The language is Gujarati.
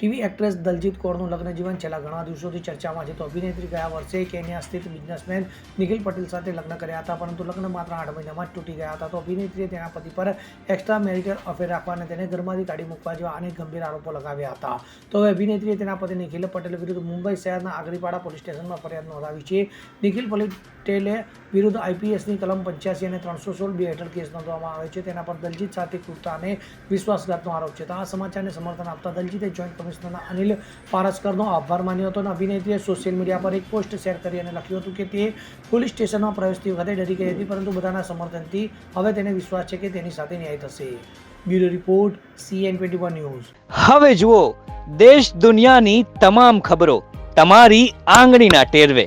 ટીવી એક્ટ્રેસ દલજીત કૌરનું લગ્ન જીવન છેલ્લા ઘણા દિવસોથી ચર્ચામાં છે. તો અભિનેત્રી ગયા વર્ષે કેન્યા સ્થિત બિઝનેસમેન નિખિલ પટેલ સાથે લગ્ન કર્યા હતા, પરંતુ લગ્ન માત્ર આઠ મહિનામાં જ તૂટી ગયા હતા. તો અભિનેત્રીએ તેના પતિ પર એક્સ્ટ્રા મેરિટલ અફેર રાખવા અને તેને ઘરમાંથી કાઢી મૂકવા જેવા અનેક ગંભીર આરોપો લગાવ્યા હતા. તો હવે અભિનેત્રીએ તેના પતિ નિખિલ પટેલ વિરુદ્ધ મુંબઈ શહેરના આગરીપાડા પોલીસ સ્ટેશનમાં ફરિયાદ નોંધાવી છે. નિખિલ પટેલે વિરુદ્ધ આઈપીએસની કલમ પંચ્યાસી અને ત્રણસો સોળ બે હેઠળ કેસ નોંધવામાં આવ્યો છે. તેના પર દલજીત સાથે ક્રૂરતા અને વિશ્વાસઘાતનો આરોપ છે. તો આ સમાચારને સમર્થન આપતા દલજીતે જોઈન્ટ કમિશનરના અનિલ પારસ્કરનો આભાર માન્યો હતો અને અભિનેત્રીએ સોશિયલ મીડિયા પર એક પોસ્ટ શેર કરી અને લખ્યું હતું કે તે પોલીસ સ્ટેશનમાં પ્રવેશતી વખતે ડરી ગઈ હતી, પરંતુ બધાના સમર્થનથી હવે તેને વિશ્વાસ છે કે તેની સાથે ન્યાય થશે. Bureau report, CN twenty one news. હવે જુઓ, દેશ દુનિયાની તમામ ખબરો તમારી આંગળીના ટેરવે.